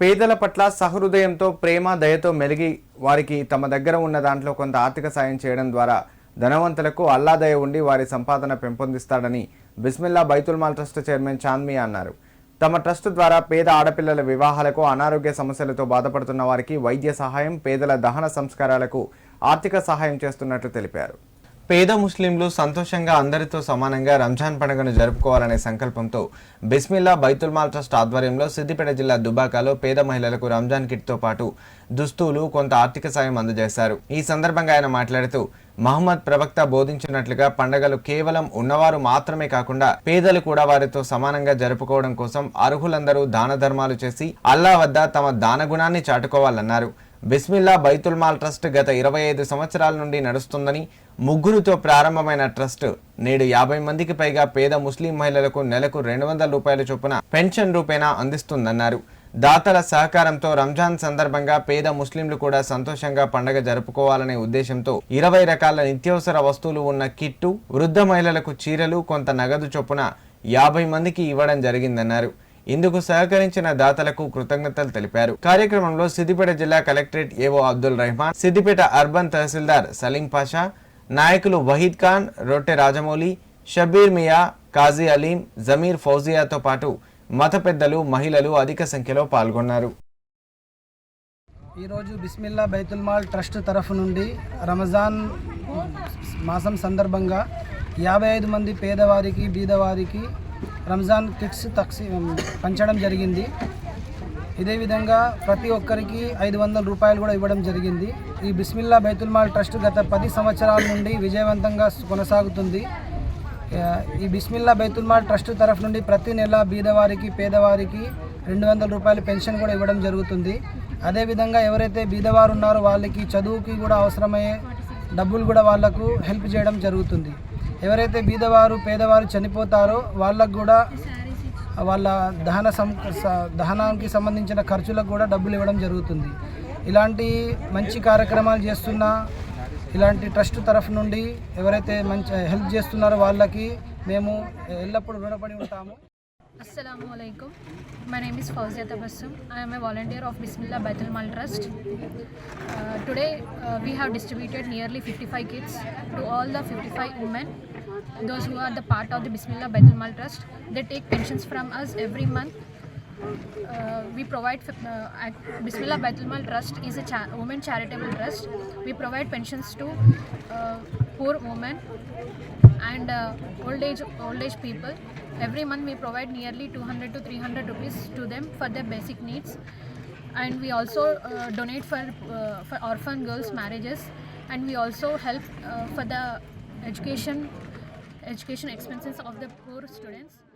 పేదల పట్ల సహృదయంతో ప్రేమ దయతో మెలిగి వారికి తమ దగ్గర ఉన్న దాంట్లో కొంత ఆర్థిక సాయం చేయడం ద్వారా ధనవంతులకు అల్లాదయ ఉండి వారి సంపాదన పెంపొందిస్తాడని బిస్మిల్లా బైతుల్మాల్ ట్రస్ట్ చైర్మన్ చాంద్మియా అన్నారు. తమ ట్రస్ట్ ద్వారా పేద ఆడపిల్లల వివాహాలకు అనారోగ్య సమస్యలతో బాధపడుతున్న వారికి వైద్య సహాయం పేదల దహన సంస్కారాలకు ఆర్థిక సహాయం చేస్తున్నట్లు తెలిపారు. పేద ముస్లింలు సంతోషంగా అందరితో సమానంగా రంజాన్ పండుగను జరుపుకోవాలనే సంకల్పంతో బిస్మిల్లా బైతుల్ మాల్ ట్రస్ట్ ఆధ్వర్యంలో సిద్దిపేట జిల్లా దుబాకాలో పేద మహిళలకు రంజాన్ కిట్తో పాటు దుస్తులు కొంత ఆర్థిక సాయం అందజేశారు. ఈ సందర్భంగా ఆయన మాట్లాడుతూ మహమ్మద్ ప్రవక్త బోధించినట్లుగా పండగలు కేవలం ఉన్నవారు మాత్రమే కాకుండా పేదలు కూడా వారితో సమానంగా జరుపుకోవడం కోసం అర్హులందరూ దాన ధర్మాలు చేసి అల్లా వద్ద తమ దాన గుణాన్ని చాటుకోవాలన్నారు. బిస్మిల్లా బైతుల్ మాల్ ట్రస్ట్ గత ఇరవై ఐదు సంవత్సరాల నుండి నడుస్తుందని ముగ్గురుతో ప్రారంభమైన ట్రస్ట్ నేడు యాభై మందికి పైగా పేద ముస్లిం మహిళలకు నెలకు రెండు వందల రూపాయల చొప్పున పెన్షన్ రూపేణా అందిస్తుందన్నారు. దాతల సహకారంతో రంజాన్ సందర్భంగా పేద ముస్లింలు కూడా సంతోషంగా పండగ జరుపుకోవాలనే ఉద్దేశంతో ఇరవై రకాల నిత్యావసర వస్తువులు ఉన్న కిట్టు వృద్ధ మహిళలకు చీరలు కొంత నగదు చొప్పున యాభై మందికి ఇవ్వడం జరిగిందన్నారు. ఇందుకు సహకరించిన దాతలకు కృతజ్ఞతలు తెలిపారు. కార్యక్రమంలో సిద్దిపేట జిల్లా collectorate AO Abdul Rahman Siddipet urban tahsildar Salim Pasha నాయకులు వహీద్ ఖాన్ రొట్టె రాజమౌళి షబీర్ మియా కాజీ అలీం జమీర్ ఫౌజియాతో పాటు మత పెద్దలు మహిళలు అధిక సంఖ్యలో పాల్గొన్నారు. ఈరోజు బిస్మిల్లా బైతుల్ మాల్ ట్రస్ట్ తరఫు నుండి రమజాన్ మాసం సందర్భంగా యాభై ఐదు మంది పేదవారికి బీదవారికి రంజాన్ కిట్స్ తక్సి పంచడం జరిగింది. ఇదే విధంగా ప్రతి ఒక్కరికి ఐదు వందల రూపాయలు కూడా ఇవ్వడం జరిగింది. ఈ బిస్మిల్లా బైతుల్మాల్ ట్రస్ట్ గత పది సంవత్సరాల నుండి విజయవంతంగా కొనసాగుతుంది. ఈ బిస్మిల్లా బైతుల్మాల్ ట్రస్ట్ తరఫు నుండి ప్రతి నెల బీదవారికి పేదవారికి రెండు వందల రూపాయలు పెన్షన్ కూడా ఇవ్వడం జరుగుతుంది. అదేవిధంగా ఎవరైతే బీదవారు ఉన్నారో వాళ్ళకి చదువుకి కూడా అవసరమయ్యే డబ్బులు కూడా వాళ్ళకు హెల్ప్ చేయడం జరుగుతుంది. ఎవరైతే బీదవారు పేదవారు చనిపోతారో వాళ్ళకు కూడా వాళ్ళ దహన సం దహనానికి సంబంధించిన ఖర్చులకు కూడా డబ్బులు ఇవ్వడం జరుగుతుంది. ఇలాంటి మంచి కార్యక్రమాలు చేస్తున్న ఇలాంటి ట్రస్ట్ తరఫు నుండి ఎవరైతే మంచి హెల్ప్ చేస్తున్నారో వాళ్ళకి మేము ఎల్లప్పుడూ రుణపడి ఉంటాము. Assalamu alaikum. My name is Fauzia Tabassum. I am a volunteer of Bismillah Baitul Mal Trust. Uh, today uh, we have distributed nearly 55 kits to all the 55 women, those who are the part of the Bismillah Baitul Mal Trust. They take pensions from us every month. Uh, we provide uh, Bismillah Baitul Mal Trust is a cha- women charitable trust. We provide pensions to uh, poor women and uh, old age old age people. Every month we provide nearly 200 to 300 rupees to them for their basic needs. And we also uh, donate for uh, for orphan girls marriages. And we also help uh, for the education education expenses of the poor students